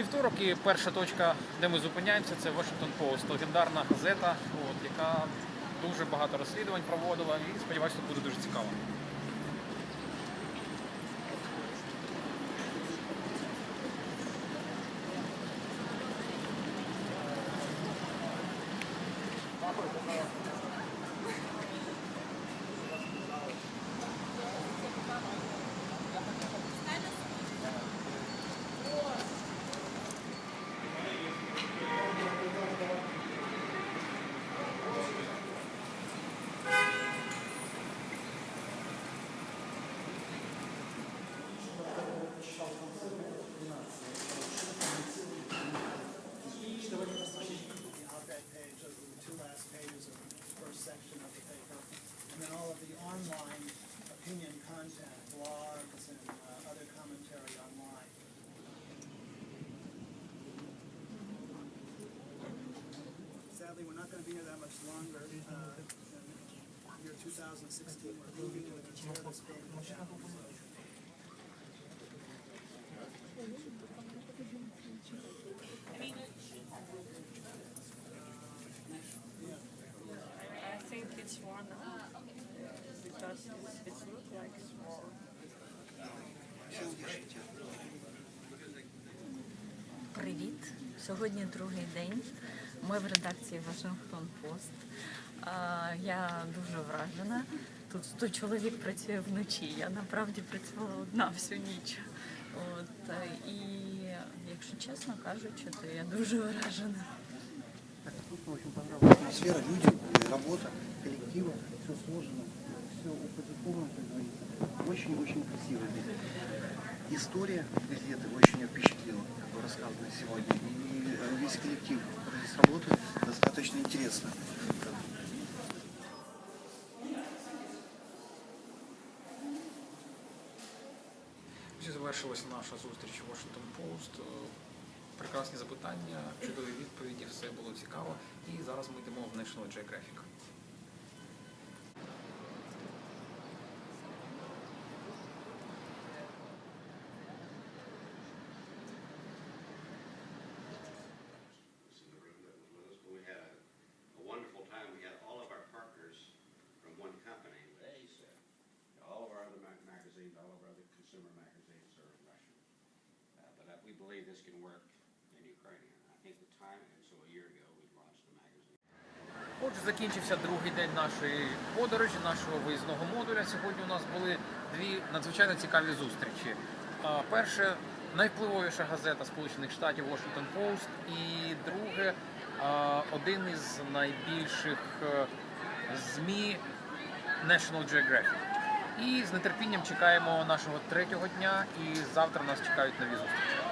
Вівторок і перша точка, де ми зупиняємося, це Washington Post, легендарна газета, от, яка дуже багато розслідувань проводила і сподіваюся, що буде дуже цікаво. the Sadly, we're not gonna be here that much longer, uh, in year two thousand sixteen, we're moving to tear this building down. I think it's one because it's look like small. Привіт! Сьогодні другий день. Ми в редакції Вашингтон Пост. А, Я дуже вражена. Тут 100 чоловік працює вночі. Я направді працювала одна всю ніч. От, е, і якщо чесно кажучи, то я дуже вражена. Тут мне очень понравилась атмосфера, люди, э, работа, коллектива, все сложено, все упаковано, как говорится. Очень-очень красиво здесь. История газеты очень меня впечатлила, как бы рассказана сегодня. И э, весь коллектив, Ось завершилася наша зустріч у Washington Post. Е, Прекрасні запитання, чудові відповіді, все було цікаво. І зараз ми йдемо в National Geographic. consumer magazines believe this can work in Ukrainian. I think the time, so a year ago, we launched the magazine. Отже, закінчився другий день нашої подорожі, нашого виїзного модуля. Сьогодні у нас були дві надзвичайно цікаві зустрічі. Перше найвпливовіша газета Сполучених Штатів Washington Post, і друге один із найбільших е, ЗМІ National Geographic. І з нетерпінням чекаємо нашого третього дня, і завтра нас чекають нові зустрічі.